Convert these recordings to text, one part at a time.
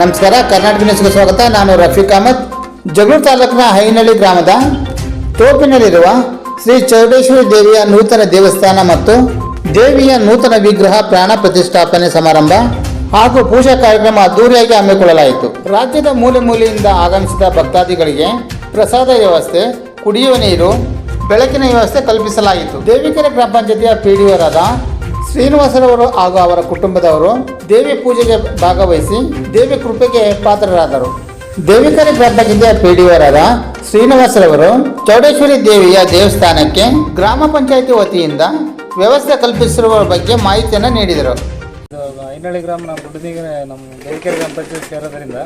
ನಮಸ್ಕಾರ, ಕರ್ನಾಟಕ ನ್ಯೂಸ್ಗೆ ಸ್ವಾಗತ. ನಾನು ರಫೀಕ್ ಅಹಮದ್. ಜಗಳೂರು ತಾಲೂಕಿನ ಹೈನಳ್ಳಿ ಗ್ರಾಮದ ತೋಪಿನಲ್ಲಿರುವ ಶ್ರೀ ಚೌಡೇಶ್ವರಿ ದೇವಿಯ ನೂತನ ದೇವಸ್ಥಾನ ಮತ್ತು ದೇವಿಯ ನೂತನ ವಿಗ್ರಹ ಪ್ರಾಣ ಪ್ರತಿಷ್ಠಾಪನೆ ಸಮಾರಂಭ ಹಾಗೂ ಪೂಜಾ ಕಾರ್ಯಕ್ರಮ ಅದ್ದೂರಿಯಾಗಿ ಹಮ್ಮಿಕೊಳ್ಳಲಾಯಿತು. ರಾಜ್ಯದ ಮೂಲೆ ಮೂಲೆಯಿಂದ ಆಗಮಿಸಿದ ಭಕ್ತಾದಿಗಳಿಗೆ ಪ್ರಸಾದ ವ್ಯವಸ್ಥೆ, ಕುಡಿಯುವ ನೀರು, ಬೆಳಕಿನ ವ್ಯವಸ್ಥೆ ಕಲ್ಪಿಸಲಾಯಿತು. ದೇವಿಕೆರೆ ಗ್ರಾಮ ಪಂಚಾಯತಿಯ ಪಿಡಿಒರಾದ ಶ್ರೀನಿವಾಸರವರು ಹಾಗೂ ಅವರ ಕುಟುಂಬದವರು ದೇವಿ ಪೂಜೆಗೆ ಭಾಗವಹಿಸಿ ದೇವಿ ಕೃಪೆಗೆ ಪಾತ್ರರಾದರು. ದೇವಿಕರಿ ಗ್ರಾಮದಿಂದ ಪಿಡಿಒರಾದ ಶ್ರೀನಿವಾಸರವರು ಚೌಡೇಶ್ವರಿ ದೇವಿಯ ದೇವಸ್ಥಾನಕ್ಕೆ ಗ್ರಾಮ ಪಂಚಾಯತಿ ವತಿಯಿಂದ ವ್ಯವಸ್ಥೆ ಕಲ್ಪಿಸಿರುವ ಬಗ್ಗೆ ಮಾಹಿತಿಯನ್ನು ನೀಡಿದರು. ಇದು ಐನಳ್ಳಿ ಗ್ರಾಮ ನಮ್ಮ ಗುಡ್ಡದಿಗೆ ನಮ್ಮ ದೇವಿಕೆರೆ ಗ್ರಾಮ ಪಂಚಾಯತ್ ಸೇರೋದ್ರಿಂದ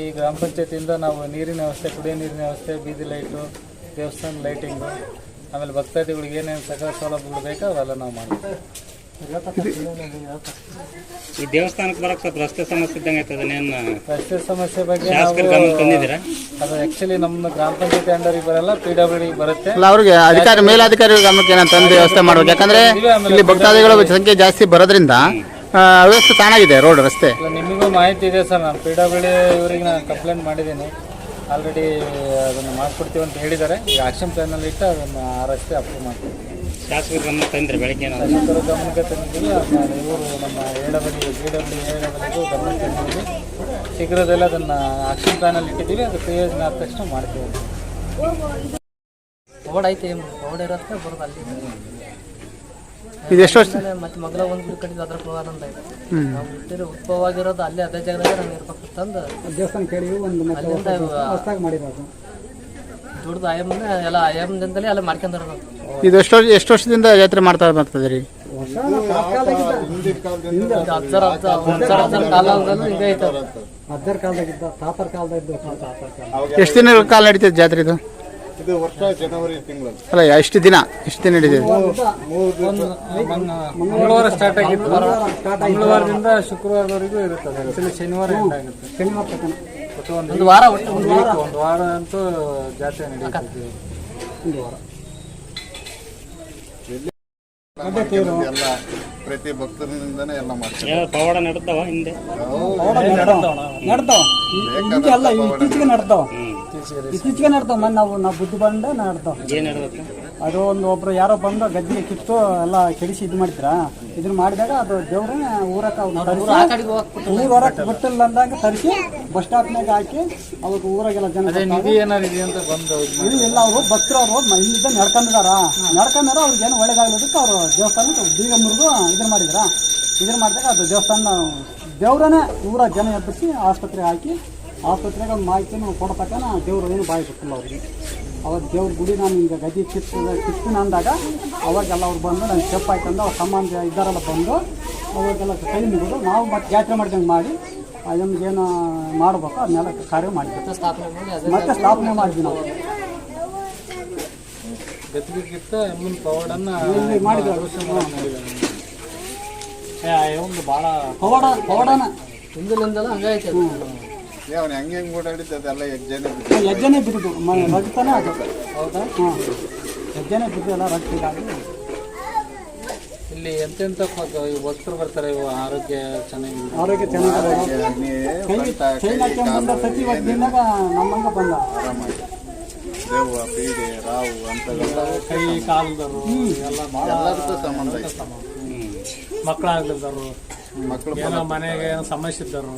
ಈ ಗ್ರಾಮ ಪಂಚಾಯತಿಯಿಂದ ನಾವು ನೀರಿನ ವ್ಯವಸ್ಥೆ ಕುಡಿಯೋ ನೀರಿನ ವ್ಯವಸ್ಥೆ, ಬೀದಿ ಲೈಟು ದೇವಸ್ಥಾನ ಲೈಟಿಂಗು ಆಮೇಲೆ ಭಕ್ತಾದಿಗಳಿಗೆ ಏನೇನು ಸಕಲ ಸೌಲಭ್ಯಗಳು ಬೇಕೋ ಅವೆಲ್ಲ ನಾವು ಮಾಡ್ತೀವಿ. ಈ ದೇವಸ್ಥಾನಕ್ಕೆ ಬರಕ್ಕೆ ಸ್ವಲ್ಪ ರಸ್ತೆ ಸಮಸ್ಯೆ ಇದ್ದಂಗೆ ಅದನ್ನೇನು ರಸ್ತೆ ಸಮಸ್ಯೆ ಬಗ್ಗೆ ಶಾಸಕರ ನಾವು ಗಮನ ತಂದಿದ್ದೀರಾ? ಅದು ಆ್ಯಕ್ಚುಲಿ ನಮ್ಮ ಗ್ರಾಮ ಪಂಚಾಯತಿ ಅಂಡರಿಗೆ ಬರಲ್ಲ ಪಿ ಡಬ್ಲ್ಯೂ ಡಿ ಬರುತ್ತೆ. ಅಲ್ಲ ಅವ್ರಿಗೆ ಅಧಿಕಾರಿ ಮೇಲಾಧಿಕಾರಿ ಗಮನಕ್ಕೆ ಏನಂತ ತಂದು ವ್ಯವಸ್ಥೆ ಮಾಡ್ಬೇಕು. ಯಾಕಂದ್ರೆ ಇಲ್ಲಿ ಭಕ್ತಾದಿಗಳ ಸಂಖ್ಯೆ ಜಾಸ್ತಿ ಬರೋದ್ರಿಂದ ಆ, ವ್ಯವಸ್ಥೆ ತಾನಾಗಿದೆ ರೋಡ್ ರಸ್ತೆ. ನಿಮಗೂ ಮಾಹಿತಿ ಇದೆ ಸರ್ ನಾನು ಪಿ ಡಬ್ಲ್ಯೂ ಡಿ ಇವರಿಗೆ ನಾನು ಕಂಪ್ಲೇಂಟ್ ಮಾಡಿದ್ದೀನಿ. ಆಲ್ರೆಡಿ ಅದನ್ನು ಮಾಡಿಕೊಡ್ತೀವಿ ಅಂತ ಹೇಳಿದ್ದಾರೆ. ಈಗ ಆಕ್ಷನ್ ಪ್ಲಾನಲ್ಲಿ ಇಟ್ಟು ಅದನ್ನು ಆ ರಸ್ತೆ ಅಪ್ರೂವ್ ಮಾಡ್ತೀವಿ. ಶಾಸಕರು ಗಮನ ತಂದ್ರೆ ಬೆಳಗ್ಗೆ ಶಾಸಕರು ಗಮನಕ್ಕೆ ತಂದಿದ್ದೀವಿ. ಇವರು ನಮ್ಮ A G B W A W ಗಮನಕ್ಕೆ ತಂದಿದ್ದೀವಿ. ಶೀಘ್ರದಲ್ಲೇ ಅದನ್ನು ಆಕ್ಷನ್ ಪ್ಲಾನಲ್ಲಿ ಇಟ್ಟಿದ್ದೀವಿ. ಅದು ಪ್ರಯೋಜನ ಆದ ತಕ್ಷಣ ಮಾಡ್ತೀವಿ. ರೋಡ್ ಐತೆ ರೋಡ್ ಬರೋದು ಅಲ್ಲಿ. ಇದು ಎಷ್ಟು ವರ್ಷ? ಆಮೇಲೆ ಮತ್ತೆ ಮಗಳ ಒಂದು ಗಿಡ ಅದ್ರ ನಾವು ಹುಟ್ಟಿರೋ ಅಲ್ಲೇ ಅದೇ ಜಾಗದಾಗ ನಾನು ಇರ್ಬೇಕು ತಂದು. ದೇವಸ್ಥಾನ ಕೇಳಿ ಒಂದು ಮತ್ತೆ ಅಲ್ಲಿಂದ ಹೊಸ್ದಾಗಿ ಮಾಡಿರೋದು. ದುಡ್ದು ಆಯಮ್ಮನ ಎಲ್ಲ ಆಯಮ್ಮದಿಂದಲೇ ಎಲ್ಲ ಮಾಡ್ಕೊಂಡ್ರ ನಾವು ಇದು ಎಷ್ಟು ವರ್ಷ ಎಷ್ಟು ವರ್ಷದಿಂದ ಜಾತ್ರೆ ಮಾಡ್ತಾ ಬರ್ತದೆ ರೀ ವರ್ಷ ತಾತ್ಕಾಲದಾಗಿದ್ದ ಇದು ಅಜ್ಜರ ಅಜ್ಜ ಅಜ್ಜರ ಅಜ್ಜನ ಕಾಲದಲ್ಲೂ ಹಿಂಗೆ ಐತೆ ಅಜ್ಜರ ಕಾಲದಾಗಿದ್ದ ತಾತರ ಕಾಲದಾಗಿದ್ದು. ತಾತರ ಕಾಲ ಎಷ್ಟು ದಿನ ಕಾಲ ನಡೀತದೆ ಜಾತ್ರೆ ಇದು? ಇದು ವರ್ಷ ಜನವರಿ ತಿಂಗಳು ಅಲ್ಲ ಎಷ್ಟು ದಿನ? ಎಷ್ಟು ದಿನ ಹಿಡಿದಿದೆ? ಒಂದು ಮಂಗಳವಾರ ಸ್ಟಾರ್ಟ್ ಆಗಿತ್ತು. ಮಂಗಳವಾರದಿಂದ ಶುಕ್ರವಾರದವರೆಗೂ ಇರುತ್ತದೆ. ಆ್ಯಕ್ಚುಲಿ ಶನಿವಾರ ಎಂಡ್ ಆಗುತ್ತೆ ಶನಿವಾರ ಒಟ್ಟು ಒಂದು ಒಂದು ವಾರ ಒಂದು ವೀಕ್ ಒಂದು ವಾರ ಅಂತೂ ಜಾತ್ರೆ ನಡೆಯುತ್ತೆ ಒಂದು ವಾರ. ಎಲ್ಲ ಪ್ರತಿ ಭಕ್ತರಿಂದನೇ ಎಲ್ಲ ಮಾಡ್ತಾರೆ. ಪವಾಡ ನಡ್ತಾವ ಹಿಂದೆ? ನಡ್ತಾವ. ನಡ್ತಾವ. ಅಲ್ಲ ಇತ್ತೀಚೆಗೆ ನಡ್ತಾವ. ಇತ್ತೀಚೆಗೆ ನಡ್ತಾವ ಮನ್ ನಾವು ನಾವು ಬುದ್ಧಿ ಬಂದ ನಡ್ತಾವ ಅದು ಒಂದು ಒಬ್ರು ಯಾರೋ ಬಂದು ಗದ್ದಿಗೆ ಕಿತ್ತು ಎಲ್ಲ ಕೆಡಿಸಿ ಇದು ಮಾಡ್ತೀರಾ ಇದನ್ನ ಮಾಡಿದಾಗ ಅದು ದೇವ್ರನ್ನ ಊರಕ್ಕೆ ಊರ ಹೊರಕ್ಕೆ ಗೊತ್ತಿಲ್ಲ ಅಂದಾಗ ತರಿಸಿ ಬಸ್ ಸ್ಟಾಪ್ನಾಗ ಹಾಕಿ ಅವಾಗ ಊರಾಗೆಲ್ಲ ಜನ ಇದು ಇಲ್ಲಿ ಅವರು ಭಕ್ತರು ಅವರು ಇಲ್ಲಿದ್ದ ನಡ್ಕೊಂಡಿದಾರ ನಡ್ಕೊಂಡಾರ ಅವ್ರಿಗೆ ಏನು ಒಳ್ಳೇದಾಗ್ಲದಕ್ಕೆ ಅವರು ದೇವಸ್ಥಾನಕ್ಕೆ ಬೀಗ ಮುರಿದು ಇದನ್ನ ಮಾಡಿದ್ರ? ಇದನ್ನ ಮಾಡಿದಾಗ ಅದು ದೇವಸ್ಥಾನ ದೇವ್ರನ್ನೇ ಊರ ಜನ ಎಬ್ಬಿಸಿ ಆಸ್ಪತ್ರೆಗೆ ಹಾಕಿ ಆಸ್ಪತ್ರೆಗೆ ಒಂದು ಮಾಹಿತಿನ ನಾನು ದೇವ್ರು ಏನು ಬಾಯಿ ಬಿಟ್ಟಿಲ್ಲ ಅವ್ರಿಗೆ. ಅವಾಗ ದೇವ್ರ ಗುಡಿ ನಾನು ಹಿಂಗೆ ಗದಿ ಕಿತ್ತು ಕಿತ್ತಿನ ಅಂದಾಗ ಅವಾಗೆಲ್ಲ ಅವ್ರು ಬಂದು ನಾನು ಸ್ಟೆಪ್ ಹಾಕೊಂಡು ಅವ್ರ ಸಂಬಂಧ ಇದ್ದಾರಲ್ಲ ಬಂದು ಅವಾಗೆಲ್ಲ ಕೈ ಮುಗಿದು ನಾವು ಮತ್ತೆ ಜಾತ್ರೆ ಮಾಡ್ದಂಗೆ ಮಾಡಿ ಏನು ಮಾಡ್ಬೇಕು ಅದನ್ನೆಲ್ಲ ಕಾರ್ಯ ಮಾಡಿದ್ವಿ. ಸ್ಥಾಪನೆ ಮಾಡಿ ಮತ್ತೆ ಸ್ಥಾಪನೆ ಮಾಡಿದ್ವಿ ನಾವು. ಮಾಡಿದ್ವಿ. ಒಂದು ಭಾಳ ಪವಾಡ ಪವಾಡನ. ಹಿಂದಿನಿಂದಲೂ ಹಂಗಾಯ್ತು. ಅವನು ಹೆಂಗೆ ಹೆಂಗೆ ಓಡಾಡಿದ್ದು ಅದೆಲ್ಲ ಹೆಜ್ಜೆನೆ ಹೆಜ್ಜೆನೆ ಬಿದ್ದು ರಕ್ತನೇ ಅದು ಹೌದಾ? ಹಾಂ. ಹೆಜ್ಜೆನೆ ಬಿದ್ದು ಎಲ್ಲ ರಕ್ತ ಇದಾಗಿ. ಇಲ್ಲಿ ಎಂತೆಂಥ ಭಕ್ತರು ಬರ್ತಾರೆ ಇವು ಆರೋಗ್ಯ ಚೆನ್ನಾಗಿ ಆರೋಗ್ಯ ಚೆನ್ನಾಗಿ ಕೈ ಚೈನ್ ಹಾಕ್ಕೊಂಡ್ ಬಂದ ಸತಿ ಇವತ್ತು ದಿನಾಗ ನಮ್ಮಂಗ ಬಂದ. ಆರಾಮಾಗಿ ದೇವ ಪೀಡೆ ರಾವು ಅಂಥವೆಲ್ಲ ಕೈ ಕಾಲದವರು ಎಲ್ಲ ಭಾಳ ಎಲ್ಲದಕ್ಕೂ ಸಂಬಂಧ ಐತೆ ಮಕ್ಕಳಾಗ್ಲಿದ್ದವರು ಮಕ್ಕಳು ಏನೋ ಮನೆಗೆ ಏನೋ ಸಮಸ್ಯೆ ಇದ್ದರು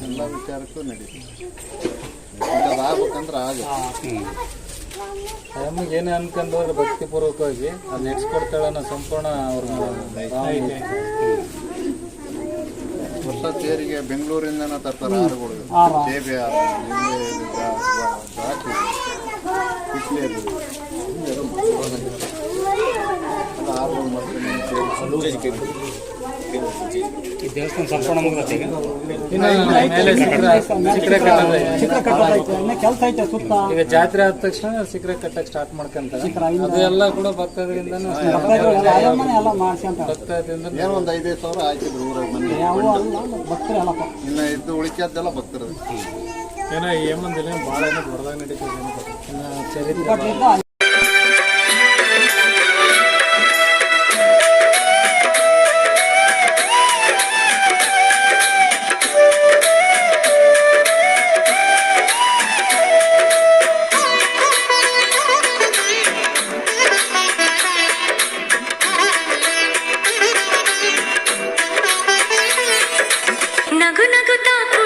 ಎಲ್ಲ ವಿಚಾರಕ್ಕೂ ನಡೀತದೆ ಆಗ್ಬೇಕಂದ್ರೆ ಆಗುತ್ತೆ ನಮಗೆ ಏನೇ ಅನ್ಕೊಂಡು ಹೋದ್ರೆ ಭಕ್ತಿಪೂರ್ವಕವಾಗಿ ಅದು ನಡೆಸ್ಕೊಡ್ತಾಳೆ ಅನ್ನೋ ಸಂಪೂರ್ಣ ಅವ್ರ ಹೊಸ ತೇರಿಗೆ ಬೆಂಗಳೂರಿಂದನೇ ತರ್ತಾರೆ ಆರುಗಳು. ಸೇಬೆ ಆರು. ದ್ರಾಕ್ಷಿ ಕಿಸ್ಲೆ ಅದು. ಈ ದೇವಸ್ಥಾನ ಸಂಪೂರ್ಣ ಈಗ ಕೆಲಸ ಐತೆ ಸುತ್ತ ಈಗ ಜಾತ್ರೆ ಆದ ತಕ್ಷಣ ಸಿಕ್ಕರೆ ಕಟ್ಟಕ್ಕೆ ಸ್ಟಾರ್ಟ್ ಮಾಡ್ಕೊಂತಾರೆ. ಅದು ಎಲ್ಲ ಕೂಡ ಆಯಮ್ಮನೆ ಎಲ್ಲ ಮಾಡ್ಸ್ಕೊಂತ ಭಕ್ತದಿಂದ ಏನೋ ಒಂದು ಐದೈದು ಸಾವಿರ ಊರಾಗ ಇನ್ನು ಏನೋ ಏಮಂದಿಲ್ಲ ಭಾಳ ಏನೋ ದೊಡ್ಡದಾಗಿ ನಡೀತದೆ ಇನ್ನು ಚರಿತ್ರೆ నగు నగుతా